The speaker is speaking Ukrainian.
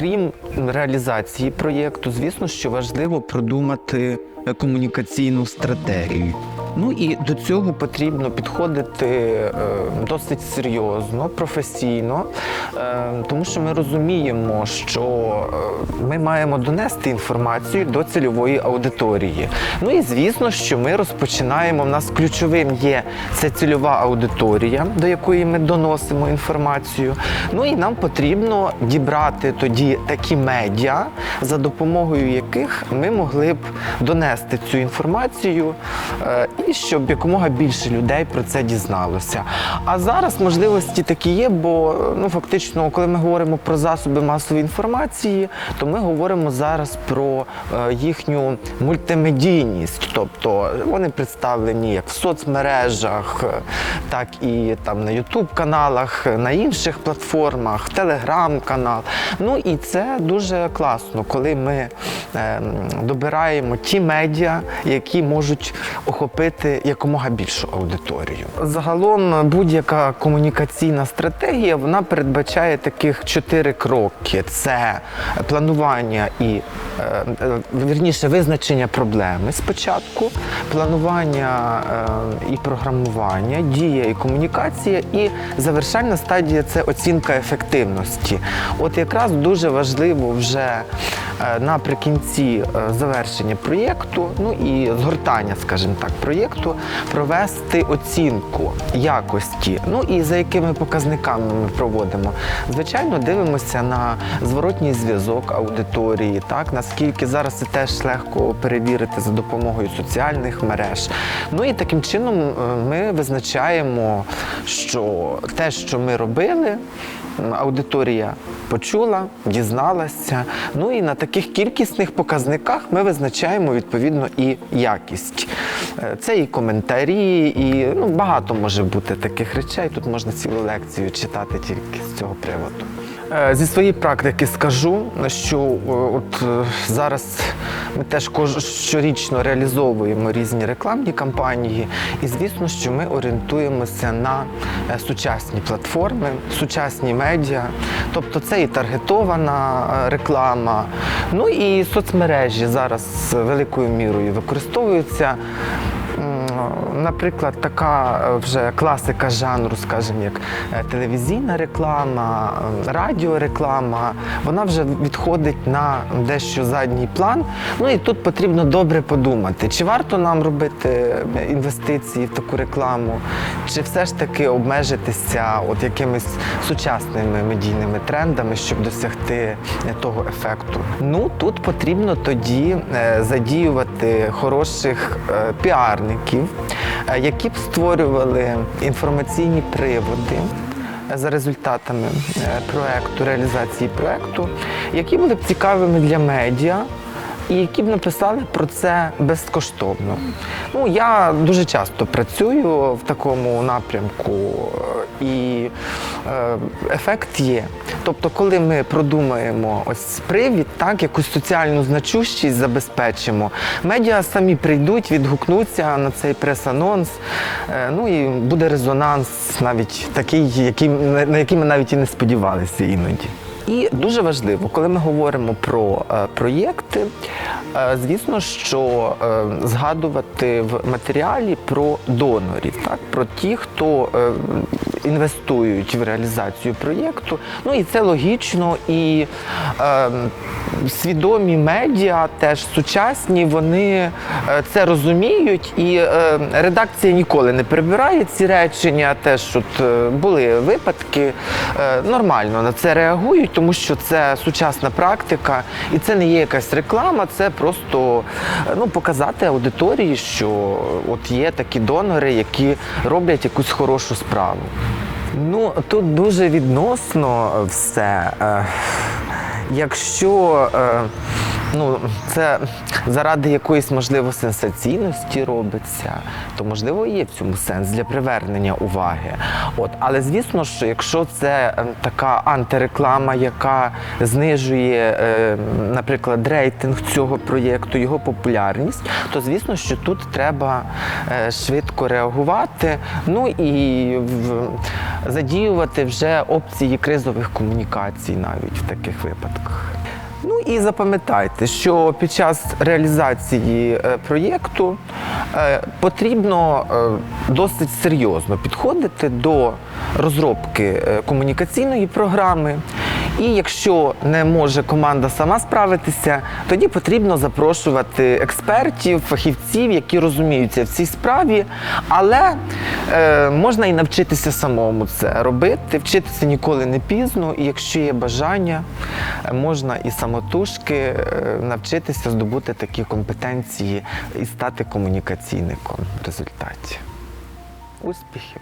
Крім реалізації проєкту, звісно, що важливо продумати комунікаційну стратегію. Ну і до цього потрібно підходити е, досить серйозно, професійно, е, тому що ми розуміємо, що е, ми маємо донести інформацію до цільової аудиторії. Ну і звісно, що ми розпочинаємо. У нас ключовим є це цільова аудиторія, до якої ми доносимо інформацію. Ну і нам потрібно дібрати тоді такі медіа, за допомогою яких ми могли б донести цю інформацію і щоб якомога більше людей про це дізналося. А зараз можливості такі є, бо ну фактично, коли ми говоримо про засоби масової інформації, то ми говоримо зараз про е, їхню мультимедійність, тобто вони представлені як в соцмережах, е, так і там на Ютуб каналах, на інших платформах, телеграм-канал. Ну і це дуже класно, коли ми добираємо ті медіа, які можуть охопити якомога більшу аудиторію. Загалом будь-яка комунікаційна стратегія вона передбачає таких чотири кроки: це планування і е, е, вірніше визначення проблеми спочатку, планування е, і програмування, дія і комунікація, і завершальна стадія це оцінка ефективності. От якраз дуже важливо вже наприкінці е, завершення проєкту, ну і згортання, скажімо так, проєкту, провести оцінку якості. Ну і за якими показниками ми проводимо. Звичайно, дивимося на зворотній зв'язок аудиторії, так наскільки зараз це теж легко перевірити за допомогою соціальних мереж. Ну і таким чином е, ми визначаємо, що те, що ми робили, аудиторія почула, дізналася. Ну і на таких кількісних показниках ми визначаємо відповідно і якість. Е, Це і коментарі, і ну, багато може бути таких речей. Тут можна цілу лекцію читати тільки з цього приводу. Е, Зі своєї практики скажу, що е, от е, зараз ми теж щорічно реалізовуємо різні рекламні кампанії, і звісно, що ми орієнтуємося на сучасні платформи, сучасні медіа, тобто це і таргетована реклама, ну і соцмережі зараз великою мірою використовуються. М, Наприклад, така е, вже класика жанру, скажімо, як е, телевізійна реклама, е, радіореклама, вона вже відходить на дещо задній план. Ну і тут потрібно добре подумати, чи варто нам робити е, інвестиції в таку рекламу, чи все ж таки обмежитися от якимись сучасними медійними трендами, щоб досягти того ефекту. Ну тут потрібно тоді е, задіювати хороших е, піарників, е, які б створювали інформаційні приводи. е, За результатами проекту, реалізації проекту, які були б цікавими для медіа, і які б написали про це безкоштовно. Ну, я дуже часто працюю в такому напрямку, е, і е, ефект є. Тобто, коли ми продумаємо ось привід, так, якусь соціальну значущість забезпечимо, медіа самі прийдуть, відгукнуться на цей прес-анонс, е, ну і буде резонанс навіть такий, який, на на який ми навіть і не сподівалися іноді. І дуже важливо, коли ми говоримо про е, проєкти, е, звісно, що е, згадувати в матеріалі про донорів, так? Про ті, хто інвестують в реалізацію проєкту. Ну і це логічно, і е, свідомі медіа, теж сучасні, вони е, це розуміють, і е, редакція ніколи не прибирає ці речення. Теж от е, були випадки, е, нормально на це реагують, тому що це сучасна практика, і це не є якась реклама, це просто е, ну, показати аудиторії, що от є такі донори, які роблять якусь хорошу справу. Ну тут дуже відносно все. Е, Якщо е, ну, це заради якоїсь можливо сенсаційності робиться, то можливо є в цьому сенс для привернення уваги. От, але звісно, що якщо це е, така антиреклама, яка знижує, е, наприклад, рейтинг цього проєкту, його популярність, то звісно, що тут треба швидко реагувати, ну і в, задіювати вже опції кризових комунікацій навіть в таких випадках. Ну і запам'ятайте, що під час реалізації е, проєкту е, потрібно е, досить серйозно підходити до розробки комунікаційної програми. І якщо не може команда сама справитися, тоді потрібно запрошувати експертів, фахівців, які розуміються в цій справі, але е, можна і навчитися самому це робити. Вчитися ніколи не пізно, і якщо є бажання, можна і самотужки е, навчитися здобути такі компетенції і стати комунікаційником в результаті. Успіхів!